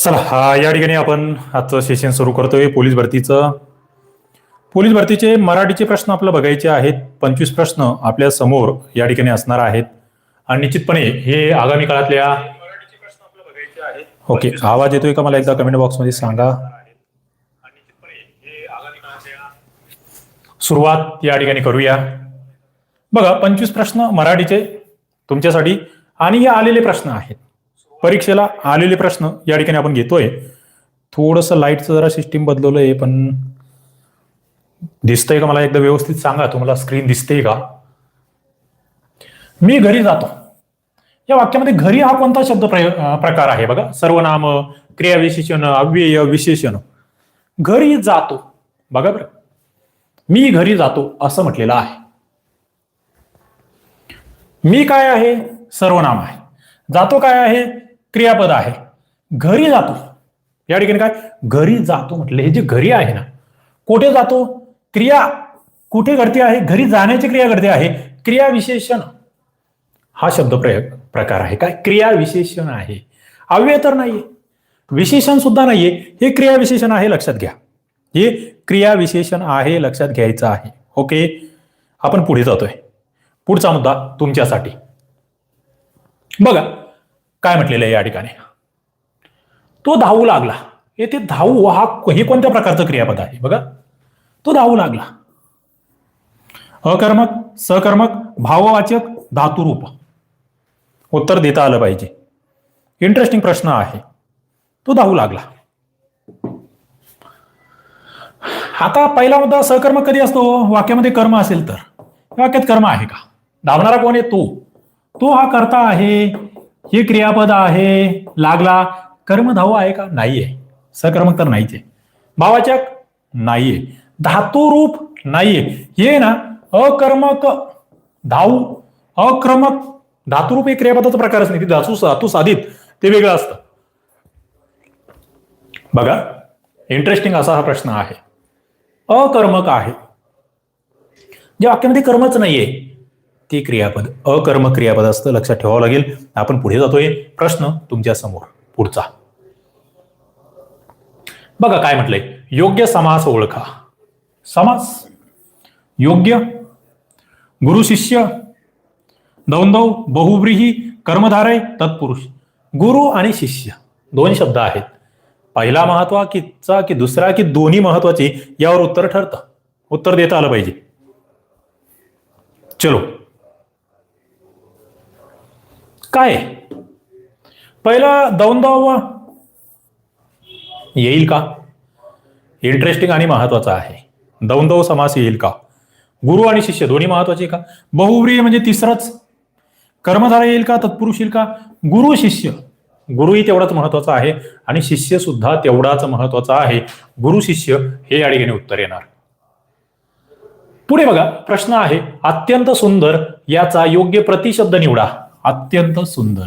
चला हा या ठिकाणी आपण आजचं सेशन सुरू करतोय. पोलीस भरतीचं. पोलीस भरतीचे मराठीचे प्रश्न आपल्याला बघायचे आहेत. पंचवीस प्रश्न आपल्यासमोर या ठिकाणी असणार आहेत. आणि निश्चितपणे हे आगामी काळातल्या ओके आवाज येतोय का मला एकदा कमेंट बॉक्समध्ये सांगा. सुरुवात या ठिकाणी करूया. बघा पंचवीस प्रश्न मराठीचे तुमच्यासाठी. आणि हे आलेले प्रश्न आहेत. परीक्षेला आलेले प्रश्न या ठिकाणी आपण घेतोय. थोडंसं लाईटचं जरा सिस्टीम बदलवलंय पण दिसतंय का मला? एकदा व्यवस्थित सांगा तुम्हाला स्क्रीन दिसते का? मी घरी जातो. या वाक्यामध्ये घरी हा कोणता शब्द प्रकार आहे? बघा सर्वनाम क्रियाविशेषण अव्यय विशेषण. घरी जातो. बघा बरं. मी घरी जातो असं म्हटलेलं आहे. मी काय आहे? सर्वनाम आहे. जातो काय आहे? क्रियापद आहे. घरी जातो. या ठिकाणी काय? घरी जातो म्हटलं. हे जे घरी आहे ना कुठे जातो? क्रिया कुठे घडते आहे? घरी जाण्याची क्रिया घडते आहे. क्रिया विशेषण हा शब्द प्रयोग प्रकार आहे. काय? क्रिया विशेषण आहे. अव्यय तर नाहीये. विशेषण सुद्धा नाहीये. हे क्रिया विशेषण आहे लक्षात घ्या. हे क्रिया विशेषण आहे लक्षात घ्यायचं आहे. ओके? आपण पुढे जातोय. पुढचा मुद्दा तुमच्यासाठी. बघा. काय म्हटलेलं आहे या ठिकाणी? तो धावू लागला. येथे धावू हा हे कोणत्या प्रकारचं क्रियापद आहे? बघा. तो धावू लागला. अकर्मक सकर्मक भाववाचक धातुरूप. उत्तर देता आलं पाहिजे. इंटरेस्टिंग प्रश्न आहे. तो धावू लागला. आता पहिला मुद्दा सहकर्म कधी असतो? वाक्यामध्ये कर्म असेल तर. वाक्यात कर्म आहे का? धावणारा कोण आहे? तो. तो हा करता आहे. हे क्रियापद आहे लागला. कर्म धावू आहे का? नाहीये. सकर्मक तर नाहीच. आहे भावाचक नाहीये. धातुरूप नाहीये. हे ना अकर्मक धावू अक्रमक धातुरूप हे क्रियापदाचा प्रकारच नाही ती धातू धातू साधित. ते वेगळं असतं. बघा इंटरेस्टिंग असा हा प्रश्न आहे. अकर्मक आहे. ज्या वाक्यामध्ये कर्मच नाहीये ते क्रियापद अकर्म क्रियापद असतं लक्षात ठेवावं लागेल. आपण पुढे जातोय. प्रश्न तुमच्यासमोर. पुढचा. बघा काय म्हटलंय. योग्य समास ओळखा. समास. योग्य. गुरु शिष्य. दौंदव बहुव्रीही कर्मधारय तत्पुरुष. गुरु आणि शिष्य. दोन शब्द आहेत. पहिला महत्त्वाचा की दुसरा की दोन्ही महत्वाची यावर उत्तर ठरतं. उत्तर देता आलं पाहिजे. चलो. काय? पहिला दौंदावा येईल का? इंटरेस्टिंग आणि महत्त्वाचा आहे. दौंदव समास येईल का? गुरु आणि शिष्य दोन्ही महत्त्वाचे का? बहुव्रीय म्हणजे तिसराच. कर्मधारा येईल का? तत्पुरुष येईल का? गुरु शिष्य. गुरुही तेवढाच महत्त्वाचा आहे आणि शिष्य सुद्धा तेवढाच महत्त्वाचा आहे. गुरु शिष्य हे या ठिकाणी उत्तर येणार. पुढे बघा प्रश्न आहे अत्यंत सुंदर याचा योग्य प्रतिशब्द निवडा. अत्यंत सुंदर.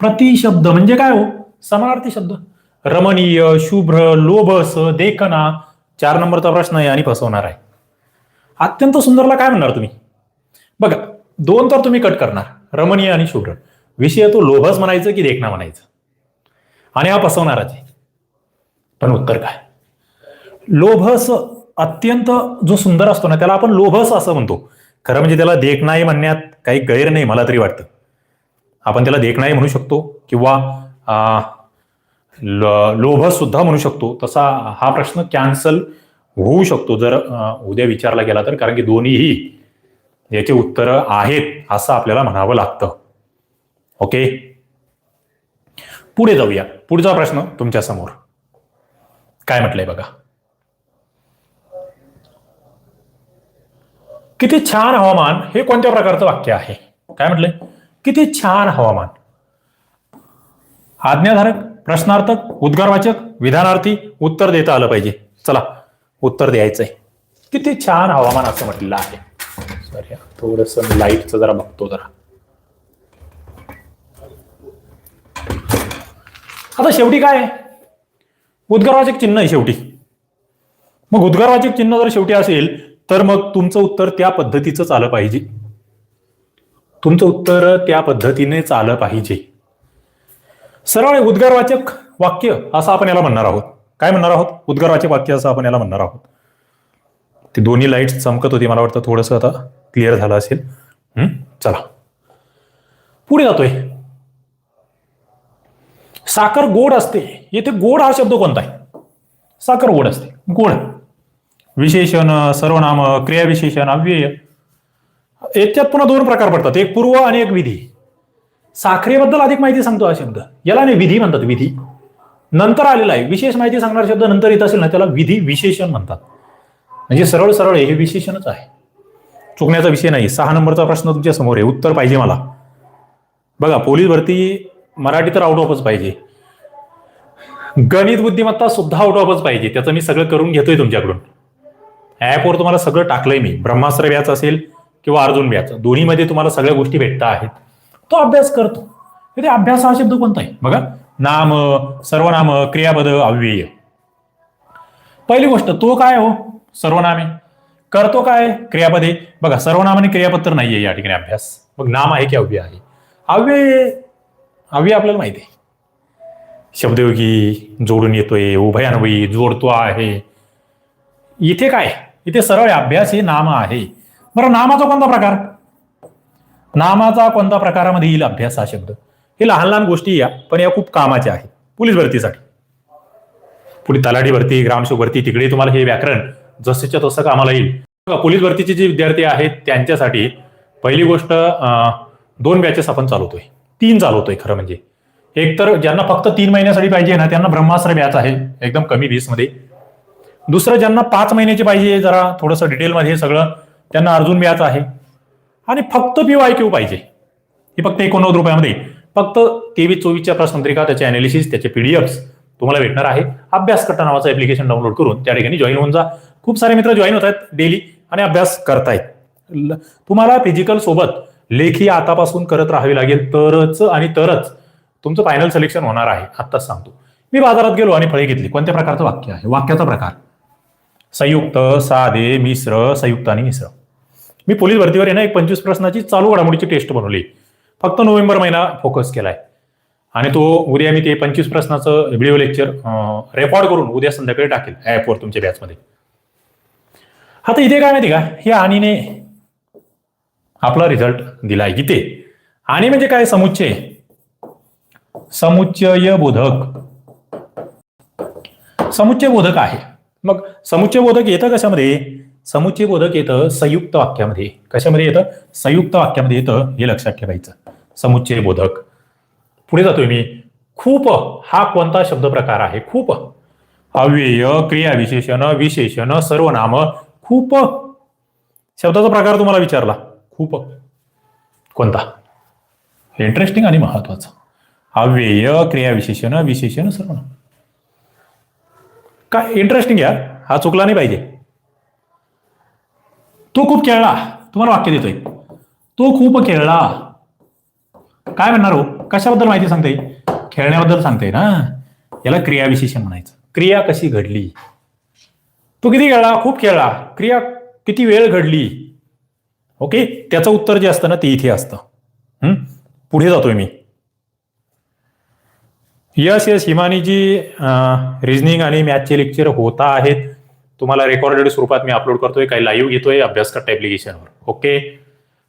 प्रतिशब्द म्हणजे काय हो? समानार्थी शब्द. रमणीय शुभ्र लोभस देखना चार नंबरचा प्रश्न आहे आणि फसवणार आहे. अत्यंत सुंदरला काय म्हणणार तुम्ही? बघा दोन तर तुम्ही कट करणार. रमणीय आणि शुभ्र. विषय तो लोभस म्हणायचं की देखना म्हणायचं? आणि हा फसवणाराच आहे. पण उत्तर काय? लोभस अत्यंत जो सुंदर असतो ना त्याला आपण लोभस असं म्हणतो. खरं म्हणजे त्याला देखणाही म्हणण्यात काही गैर नाही मला तरी वाटतं. आपण त्याला देखणाही म्हणू शकतो किंवा लोभ सुद्धा म्हणू शकतो. तसा हा प्रश्न कॅन्सल होऊ शकतो जर उद्या विचारला गेला तर. कारण की दोन्हीही याचे उत्तरं आहेत असं आपल्याला म्हणावं लागतं. ओके? पुढे जाऊया. पुढचा प्रश्न तुमच्यासमोर. काय म्हटलंय बघा? किती छान हवामान हे कोणत्या प्रकारचं वाक्य आहे? काय म्हटलंय किती छान हवामान. आज्ञाधारक प्रश्नार्थक उद्गारवाचक विधानार्थी उत्तर देता आलं पाहिजे. चला उत्तर द्यायचंय. किती छान हवामान असं म्हटलेलं आहे. सॉरी थोडस लाईटचं जरा बघतो जरा. आता शेवटी काय उद्गारवाचक चिन्ह आहे शेवटी. मग उद्गारवाचक चिन्ह जर शेवटी असेल तर मग तुमचं उत्तर त्या पद्धतीचंच आलं पाहिजे. तुमचं उत्तर त्या पद्धतीनेच आलं पाहिजे. सरळ उद्गारवाचक वाक्य असं आपण याला म्हणणार आहोत. काय म्हणणार आहोत? उद्गारवाचक वाक्य असं आपण याला म्हणणार आहोत. ते दोन्ही लाइट चमकत होती मला वाटतं. थोडंसं आता क्लिअर झालं असेल. चला. पुढे जातोय. साखर गोड असते. येथे गोड हा शब्द कोणता आहे? साखर गोड असते. गोड. विशेषण सर्वनाम क्रियाविशेषण अव्यय. याच्यात पुन्हा दोन प्रकार पडतात. एक पूर्व आणि एक विधी. साखरेबद्दल अधिक माहिती सांगतो हा शब्द. याला नाही विधी म्हणतात विधी. नंतर आलेला आहे. विशेष माहिती सांगणारा शब्द नंतर येत असेल ना त्याला विधी विशेषण म्हणतात. म्हणजे सरळ सरळ हे विशेषणच आहे. चुकण्याचा विषय नाही. सहा नंबरचा प्रश्न तुमच्यासमोर आहे. उत्तर पाहिजे मला. बघा पोलीस भरती मराठी तर आउट ऑफच पाहिजे. गणित बुद्धिमत्ता सुद्धा आउट ऑफच पाहिजे. त्याचं मी सगळं करून घेतोय तुमच्याकडून. ॲपवर तुम्हाला सगळं टाकलंय मी. ब्रह्मास्त्र व्याच असेल किंवा अर्जुन व्याच दोन्हीमध्ये तुम्हाला सगळ्या गोष्टी भेटता आहेत. तो अभ्यास करतो. तिथे अभ्यास हा शब्द कोणता आहे? बघा. नाम सर्वनाम क्रियापद अव्यय. पहिली गोष्ट तो काय हो? सर्वनामे. करतो काय? क्रियापदे बघा सर्वनाम आणि क्रियापद तर नाहीये या ठिकाणी अभ्यास. मग नाम आहे की अव्यय आहे? अव्यय अव्यय आपल्याला माहिती आहे. शब्दयोगी जोडून येतोय उभयान्वयी जोडतो आहे. इथे काय? इथे सरळ अभ्यास हे नाम आहे. बरं नामाचा कोणता प्रकार? नामाचा कोणता प्रकारामध्ये येईल अभ्यास हा शब्द? हे लहान लहान गोष्टी या पण या खूप कामाच्या आहेत पोलीस भरतीसाठी. पुढे तलाठी भरती ग्रामसेवक भरती तिकडे तुम्हाला हे व्याकरण जसंच्या तसं कामाला येईल. पोलीस भरतीचे जे विद्यार्थी आहेत त्यांच्यासाठी पहिली गोष्ट दोन बॅचेस आपण चालवतोय. तीन चालवतोय खरं म्हणजे. एक तर ज्यांना फक्त तीन महिन्यासाठी पाहिजे ना त्यांना ब्रह्मास्त्र बॅच आहे एकदम कमी मध्ये दुसरं ज्यांना पाच महिन्याची पाहिजे जरा थोडंसं डिटेलमध्ये सगळं त्यांना अर्जून मिळायचं आहे. आणि फक्त पी वाय क्यू पाहिजे. ही फक्त एकोणनव्वद रुपयामध्ये. फक्त तेवीस चोवीसच्या प्रश्नपत्रिका त्याचे अनालिसिस त्याचे पीडीएफ्स तुम्हाला भेटणार आहे. अभ्यास करता नावाचं ऍप्लिकेशन डाउनलोड करून त्या ठिकाणी जॉईन होऊन जा. खूप सारे मित्र जॉईन होत आहेत डेली आणि अभ्यास करतायत. तुम्हाला फिजिकल सोबत लेखी आतापासून करत राहावी लागेल. तरच आणि तरच तुमचं फायनल सिलेक्शन होणार आहे. आत्ताच सांगतो. मी बाजारात गेलो आणि फळे घेतली. कोणत्या प्रकारचं वाक्य आहे? वाक्याचा प्रकार. संयुक्त साधे मिश्र संयुक्त आणि मिश्र. मी पोलीस भरतीवर आहे ना एक पंचवीस प्रश्नाची चालू घडामोडीची टेस्ट बनवली. फक्त नोव्हेंबर महिना फोकस केलाय. आणि तो उद्या मी ते पंचवीस प्रश्नाचं व्हिडिओ लेक्चर रेकॉर्ड करून उद्या संध्याकाळी टाकेल ॲपवर तुमच्या बॅचमध्ये आता इथे काय माहिती का? हे आणीने आपला रिझल्ट दिलाय इथे. आणि म्हणजे काय? समुच्चय. समुच्चय बोधक. समुच्चय बोधक आहे. मग समुच्चय बोधक येतं कशामध्ये? समुच्चय बोधक येतं संयुक्त वाक्यामध्ये. कशामध्ये येतं? संयुक्त वाक्यामध्ये येतं हे लक्षात ठेवायचं. समुच्चय बोधक. पुढे जातोय मी. खूप हा कोणता शब्द प्रकार आहे? खूप. अव्यय क्रिया विशेषण विशेषण सर्वनाम. खूप. शब्दाचा प्रकार तुम्हाला विचारला. खूप. कोणता? इंटरेस्टिंग आणि महत्वाचं. अव्यय क्रिया विशेषण विशेषण सर्वनाम. काय इंटरेस्टिंग घ्या हा. चुकला नाही पाहिजे. तो खूप खेळला. तुम्हाला वाक्य देतोय. तो खूप खेळला. काय म्हणणार हो? कशाबद्दल माहिती सांगता? येईल खेळण्याबद्दल सांगता येईल ना. याला क्रियाविशेषण म्हणायचं. क्रिया कशी घडली? तो किती खेळला? खूप खेळला. क्रिया किती वेळ घडली? ओके? त्याचं उत्तर जे असतं ना ते इथे असतं. पुढे जातोय मी. यस यस हिमानीजी रिझनिंग आणि मॅथचे लेक्चर होता आहेत. तुम्हाला रेकॉर्डेड स्वरूपात मी अपलोड करतोय काही लाईव्ह घेतोय अभ्यास करता ऍप्लिकेशनवर ओके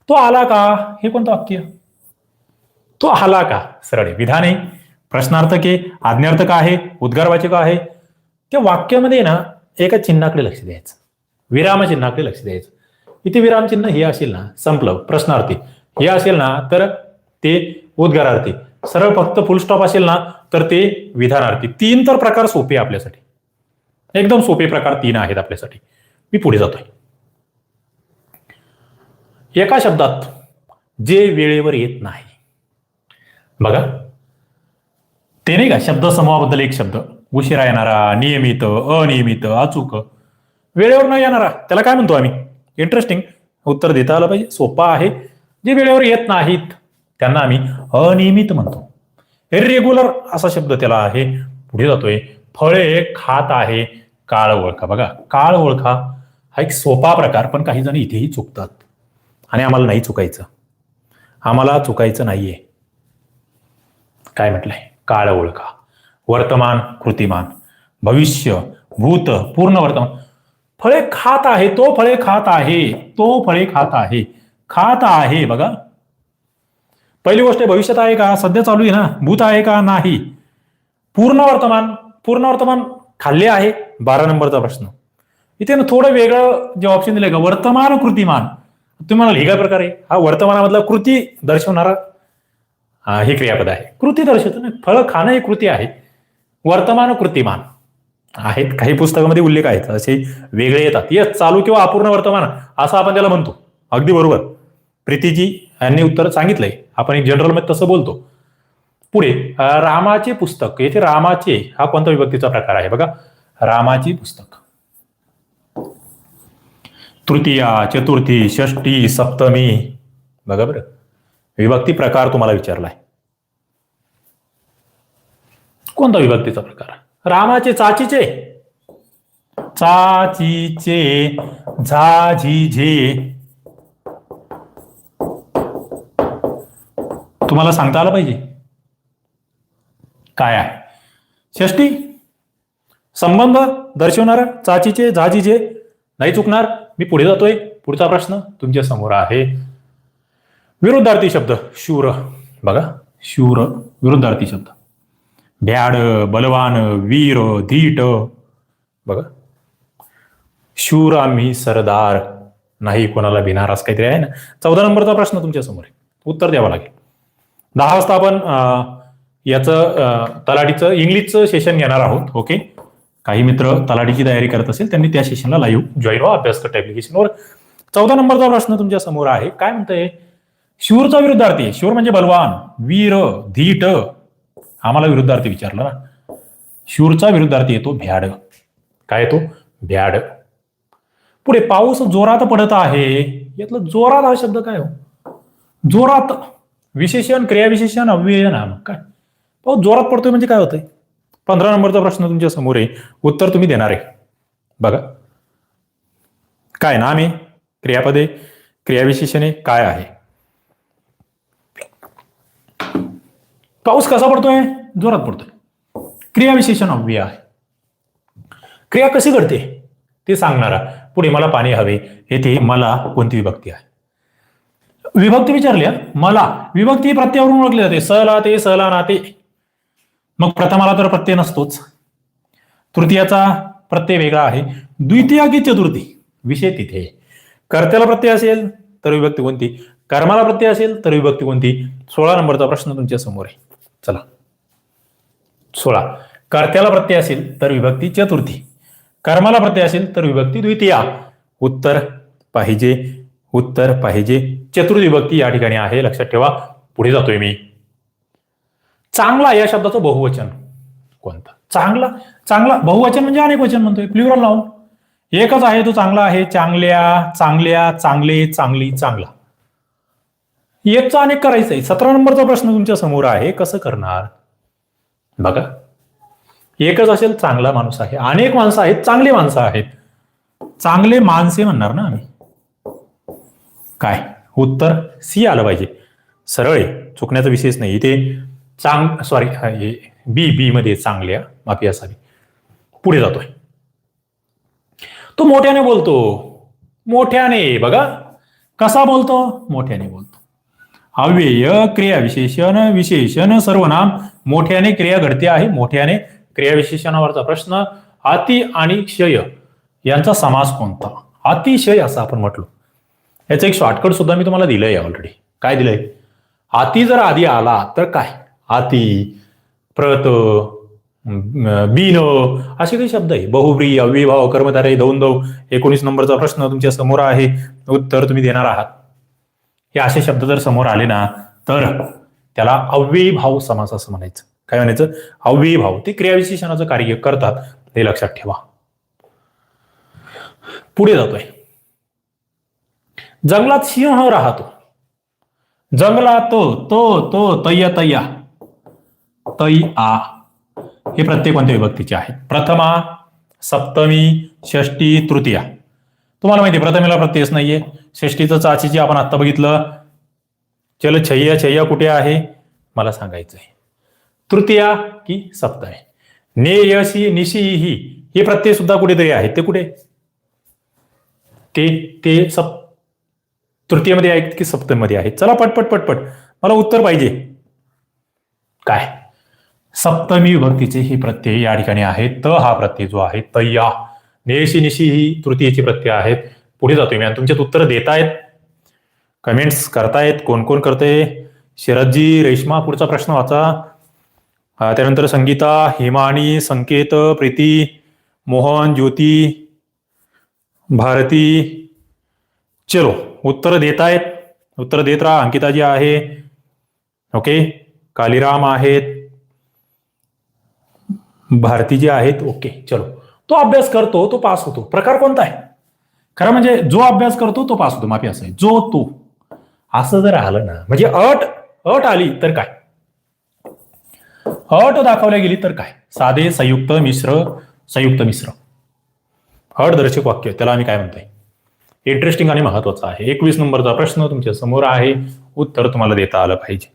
तो आला का? हे कोणतं वाक्य? तो आला का? सरळ आहे. विधान आहे. प्रश्नार्थ के आज्ञार्थ का आहे? उद्गारवाचक आहे. त्या वाक्यामध्ये ना एका चिन्हाकडे लक्ष द्यायचं. विराम चिन्हाकडे लक्ष द्यायचं. इथे विराम चिन्ह हे असेल ना संपलं. प्रश्नार्थी. हे असेल ना तर ते उद्गारार्थी. सरळ फक्त फुल स्टॉप असेल ना तर ते विधानार्थी. तीन तर प्रकार सोपे आपल्यासाठी. एकदम सोपे प्रकार तीन आहेत आपल्यासाठी. मी पुढे जातोय. एका शब्दात जे वेळेवर येत नाही. बघा. ते नाही का? शब्द समूहाबद्दल एक शब्द. उशिरा येणारा नियमित अनियमित अचूक. वेळेवर न येणारा. त्याला काय म्हणतो आम्ही? इंटरेस्टिंग उत्तर देता आलं पाहिजे. सोपा आहे. जे वेळेवर येत नाहीत त्यांना आम्ही अनियमित म्हणतो. रेग्युलर असा शब्द त्याला आहे. पुढे जातोय. फळे खात आहे. काळ ओळखा. बघा काळ ओळखा हा एक सोपा प्रकार पण काही जण इथेही चुकतात. आणि आम्हाला नाही चुकायचं. आम्हाला चुकायचं नाहीये. काय म्हटलंय? काळ ओळखा. वर्तमान कृतिमान. भविष्य भूत पूर्ण वर्तमान. फळे खात आहे तो फळे खात आहे. तो फळे खात आहे. खात आहे बघा. पहिली गोष्ट भविष्यात आहे का? सध्या चालू आहे ना. भूत आहे का? नाही. पूर्ण वर्तमान पूर्ण वर्तमान खाल्ले आहे. बारा नंबरचा प्रश्न. इथे ना थोडं वेगळं जे ऑप्शन दिलंय का? वर्तमान कृतिमान. तुम्हाला हे काय प्रकार आहे? हा वर्तमानामधला कृती दर्शवणारा हे क्रियापद आहे. कृती दर्शवतो ना. फळ खाणं ही कृती आहे. वर्तमान कृतिमान. आहेत काही पुस्तकामध्ये उल्लेख आहेत. असे वेगळे येतात. येस चालू किंवा अपूर्ण वर्तमान असं आपण त्याला म्हणतो. अगदी बरोबर. प्रीतीजी यांनी उत्तर सांगितलंय. आपण एक जनरलमध्ये तसं बोलतो. पुढे रामाचे पुस्तक. येथे रामाचे हा कोणता विभक्तीचा प्रकार आहे? बघा. रामाची पुस्तक. तृतीया चतुर्थी षष्टी सप्तमी. बघा बरं. विभक्ती प्रकार तुम्हाला विचारलाय. कोणता विभक्तीचा प्रकार? रामाचे चाचीचे. चाचीचे झाझीझे तुम्हाला सांगता आलं पाहिजे. काय आहे? षष्टी संबंध दर्शवणार चाचीचे झाजीचे नाही चुकणार मी पुढे जातोय. पुढचा प्रश्न तुमच्यासमोर आहे. विरुद्धार्थी शब्द शूर. बघा शूर विरुद्धार्थी शब्द. भ्याड बलवान वीर धीट. बघा. शूर आम्ही सरदार. नाही कोणाला भिणार असं काहीतरी आहे ना? चौदा नंबरचा प्रश्न तुमच्यासमोर आहे. उत्तर द्यावं लागेल. दहा वाजता आपण याचं तलाठीचं इंग्लिशचं सेशन घेणार आहोत ओके काही मित्र तलाठीची तयारी करत असेल त्यांनी त्या सेशनला लाईव्ह जॉईन व्हा अभ्यास करता ऍप्लिकेशनवर चौदा नंबरचा प्रश्न तुमच्यासमोर आहे. काय म्हणतंय? शूरचा विरुद्धार्थी आहे. शूर म्हणजे बलवान वीर धीट. आम्हाला विरुद्धार्थी विचारला ना. शूरचा विरुद्धार्थी येतो भ्याड. काय येतो? भ्याड. पुढे पाऊस जोरात पडत आहे. यातलं जोरात हा शब्द काय हो? जोरात विशेषण क्रियाविशेषण अव्यय नाम काय? पाऊस जोरात पडतोय म्हणजे काय होतंय? पंधरा नंबरचा प्रश्न तुमच्यासमोर आहे. उत्तर तुम्ही देणार आहे. बघा. काय नाम आहे? क्रियापदे? क्रियाविशेषणे काय आहे? पाऊस कसा पडतोय? जोरात पडतोय. क्रियाविशेषण अव्यय आहे. क्रिया कशी घडते? ते सांगणारा. पुढे मला पाणी हवे. येथे मला कोणती विभक्ती आहे? विभक्ती विचारली मला. विभक्ती प्रत्ययावरून ओळखली जाते. सला ते सला नाते मग प्रथमाला तर प्रत्यय नसतोच. तृतीयाचा प्रत्यय वेगळा आहे. द्वितीया की चतुर्थी? विषय तिथे. कर्त्याला प्रत्यय असेल तर विभक्ती कोणती? कर्माला प्रत्यय असेल तर विभक्ती कोणती? सोळा नंबरचा प्रश्न तुमच्यासमोर आहे. चला. सोळा. कर्त्याला प्रत्यय असेल तर विभक्ती चतुर्थी. कर्माला प्रत्यय असेल तर विभक्ती द्वितीया. उत्तर पाहिजे. उत्तर पाहिजे. चतुर्विभक्ती या ठिकाणी आहे. लक्षात ठेवा. पुढे जातोय मी. चांगला या शब्दाचं बहुवचन. कोणतं? चांगला? चांगला बहुवचन म्हणजे अनेक वचन म्हणतोय. प्लुरल लावून एकच आहे तो चांगला आहे. चांगल्या चांगल्या चांगले चांगली चांगला. एकचा अनेक करायचं आहे सतरा नंबरचा प्रश्न तुमच्यासमोर आहे. कसं करणार? बघा. एकच असेल चांगला माणूस आहे. अनेक माणसं आहेत. चांगली माणसं आहेत. चांगले माणसे म्हणणार ना आम्ही. काय? उत्तर सी आलं पाहिजे. सरळ आहे. चुकण्याचा विषयच नाही. इथे चांग सॉरी बी बी मध्ये चांगल्या माफी असावी. पुढे जातोय. तो मोठ्याने बोलतो. मोठ्याने बघा. कसा बोलतो? मोठ्याने बोलतो. अव्यय क्रिया विशेषण विशेषण सर्वनाम. मोठ्याने क्रिया घडते आहे. मोठ्याने क्रिया विशेषणावरचा प्रश्न अति आणि क्षय यांचा समास कोणता? अतिशय असं आपण म्हटलो. याचं एक शॉर्टकट सुद्धा मी तुम्हाला दिलंय ऑलरेडी काय दिलंय? आती जर आधी आला तर काय? आती प्रत बीन असे काही शब्द आहे. बहुब्री अविभाव कर्मधारे दौंदव एकोणीस नंबरचा प्रश्न तुमच्यासमोर आहे. उत्तर तुम्ही देणार आहात. हे असे शब्द जर समोर आले ना तर त्याला अव्ययीभाव समास असं म्हणायचं. काय म्हणायचं? अव्ययीभाव. ते क्रियाविशेषणाचं कार्य करतात. हे लक्षात ठेवा. पुढे जातोय. जंगलात सिंह राहतो. जंगलात तो तो तो तय्या तय्या तै आ हे प्रत्येक कोणत्या विभक्तीचे आहेत. प्रथमा सप्तमी षष्टी तृतीया. तुम्हाला माहिती प्रथमेला प्रत्ययच नाहीये. षष्टीचं जे आपण आत्ता बघितलं चल छय्या छय्या कुठे आहे? मला सांगायचंय. तृतीया की सप्तमी. ने यशी निशी ही हे प्रत्यय सुद्धा कुठेतरी आहेत. ते कुठे? ते ते सप्त तृतीयमध्ये आहेत की सप्तमध्ये आहेत? चला पटपट पटपट मला उत्तर पाहिजे. काय? सप्तमी विभक्तीचे हे प्रत्यय या ठिकाणी आहेत. त हा प्रत्यय जो आहे तय्या नेशी निशी ही तृतीयची प्रत्यय आहेत. पुढे जातोय मी. आणि तुमच्यात उत्तर देतायत. कमेंट्स करतायत. कोण कोण करते? शरदजी रेश्मा पुढचा प्रश्न वाचा. त्यानंतर संगीता हिमानी संकेत प्रीती मोहन ज्योती भारती. चलो. उत्तर देतायत. उत्तर देत राहा अंकिताजी आहे. ओके? कालीराम आहेत. भारती जी आहेत. ओके चलो. तो अभ्यास करतो तो पास होतो. प्रकार कोणता आहे? खरं म्हणजे जो अभ्यास करतो तो पास होतो. माफी असं आहे जो तो. असं जर आलं ना म्हणजे अट अट आली तर काय? अट दाखवल्या गेली तर काय? साधे संयुक्त मिश्र संयुक्त मिश्र. अट दर्शक वाक्य त्याला आम्ही काय म्हणतोय? इंटरेस्टिंग आणि महत्त्वाचा आहे. एकवीस नंबरचा प्रश्न तुमच्यासमोर आहे. उत्तर तुम्हाला देता आलं पाहिजे.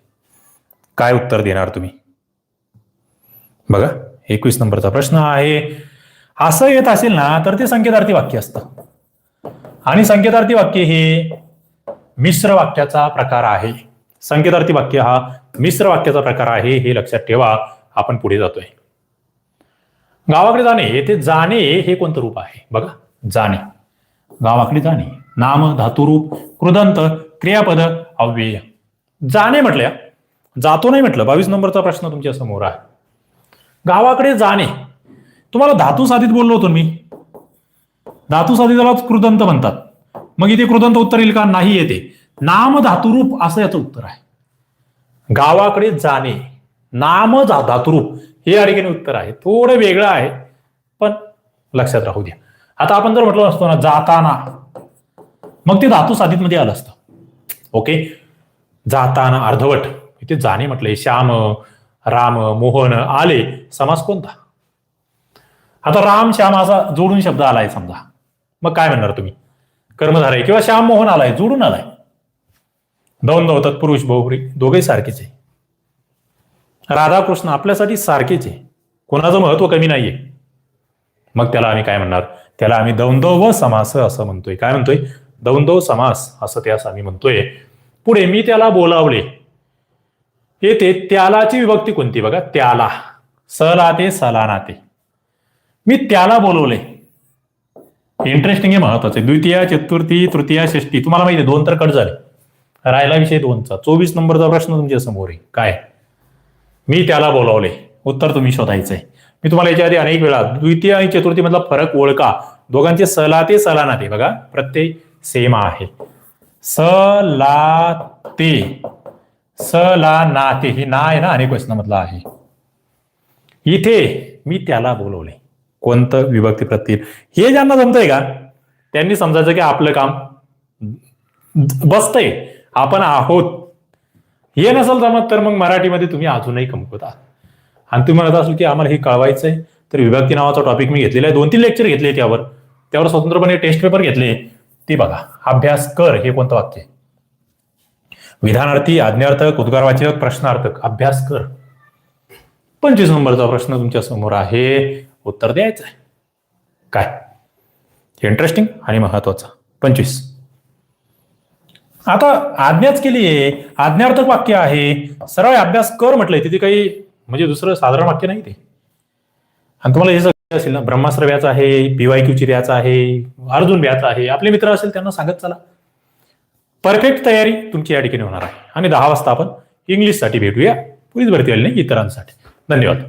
काय उत्तर देणार तुम्ही? बघा एकवीस नंबरचा प्रश्न आहे. असं येत असेल ना तर ते संकेतार्थी वाक्य असतं. आणि संकेतार्थी वाक्य हे मिश्र वाक्याचा प्रकार आहे. संकेतार्थी वाक्य हा मिश्र वाक्याचा प्रकार आहे हे लक्षात ठेवा. आपण पुढे जातोय. गावाकडे जाणे ते जाणे हे कोणतं रूप आहे? बघा जाणे. गावाकडे जाणे. नाम धातुरूप कृदंत क्रियापद अव्यय. जाणे म्हटल्या. जातो नाही म्हटलं. बावीस नंबरचा प्रश्न तुमच्यासमोर आहे. गावाकडे जाणे. तुम्हाला धातू साधित बोललो होतो मी. धातू साधितालाच कृदंत म्हणतात. मग इथे कृदंत उत्तर येईल का? नाही येते. नाम धातुरूप असं याचं उत्तर आहे. गावाकडे जाणे. नाम जा- धातुरूप. हे या ठिकाणी उत्तर आहे. थोडं वेगळं आहे. पण लक्षात राहू द्या. आता आपण जर म्हटलं असतो ना जाताना मग ते धातू साधित मध्ये आलं असतं. ओके? जाताना अर्धवट. इथे जाणे म्हटले श्याम राम मोहन आले समास कोणता? आता राम श्याम असा जोडून शब्द आलाय समजा. मग काय म्हणणार तुम्ही? कर्मधारय किंवा श्याम मोहन आलाय जोडून आलाय. दोन होतात पुरुष बहुरी दोघे सारखेच आहे. राधाकृष्ण आपल्यासाठी सारखेच आहे. कोणाचं महत्त्व कमी नाहीये. मग त्याला आम्ही काय म्हणणार? त्याला आम्ही दौंदव समास असं म्हणतोय. काय म्हणतोय? दौंदव समास असं त्यास आम्ही म्हणतोय. पुढे मी त्याला बोलावले. येते त्यालाची विभक्ती कोणती? बघा त्याला. सला ते सला नाते मी त्याला बोलवले. इंटरेस्टिंग आहे महत्वाचं आहे. द्वितीय चतुर्थी तृतीय षष्टी तुम्हाला माहिती आहे दोन तर कट झाले. राहिला विषय दोनचा. चोवीस नंबरचा प्रश्न तुमच्यासमोर आहे. काय? मी त्याला बोलावले. उत्तर तुम्ही शोधायचंय. मी तुम्हाला याच्या आधी अनेक वेळा द्वितीय आणि चतुर्थी मधला फरक ओळखा. दोघांचे सला ते सला नाते बघा प्रत्यय सेम आहे. सलाते. सला नाते हे ना आहे ना? अनेक वचनामधला आहे. इथे मी त्याला बोलवले. कोणतं विभक्ती प्रत्यय? हे ज्यांना जमतंय का? त्यांनी समजायचं की आपलं काम बसतंय. आपण आहोत. हे नसेल जमत तर मग मराठीमध्ये तुम्ही अजूनही कमकवत आहात. आणि तुम्ही म्हणत असाल की आम्हाला हे कळवायचं आहे तर विभक्ती नावाचा टॉपिक मी घेतलेला आहे. दोन तीन लेक्चर घेतले त्यावर. त्यावर स्वतंत्रपणे टेस्ट पेपर घेतले. ते बघा. अभ्यास कर हे कोणतं वाक्य आहे? विधानार्थी आज्ञार्थक उद्गारवाचक प्रश्नार्थक. अभ्यास कर. पंचवीस नंबरचा प्रश्न तुमच्यासमोर आहे. उत्तर द्यायचं आहे. काय? इंटरेस्टिंग आणि महत्त्वाचा. पंचवीस. आता आज्ञाच केली आहे आज्ञार्थक वाक्य आहे. सरळ अभ्यास कर म्हटलंय. तिथे काही म्हणजे दुसरं साधारण वाक्य नाही ते. आणि तुम्हाला हे सगळं असेल ना ब्रह्मास्त्र व्याच आहे पीवाय क्यू व्याच आहे अर्जुन व्याच आहे आपले मित्र असेल त्यांना सांगत चला. परफेक्ट तयारी तुमची या ठिकाणी होणार आहे. आणि दहा वाजता आपण इंग्लिशसाठी भेटूया. पोलीस भरती आली नाही इतरांसाठी. धन्यवाद.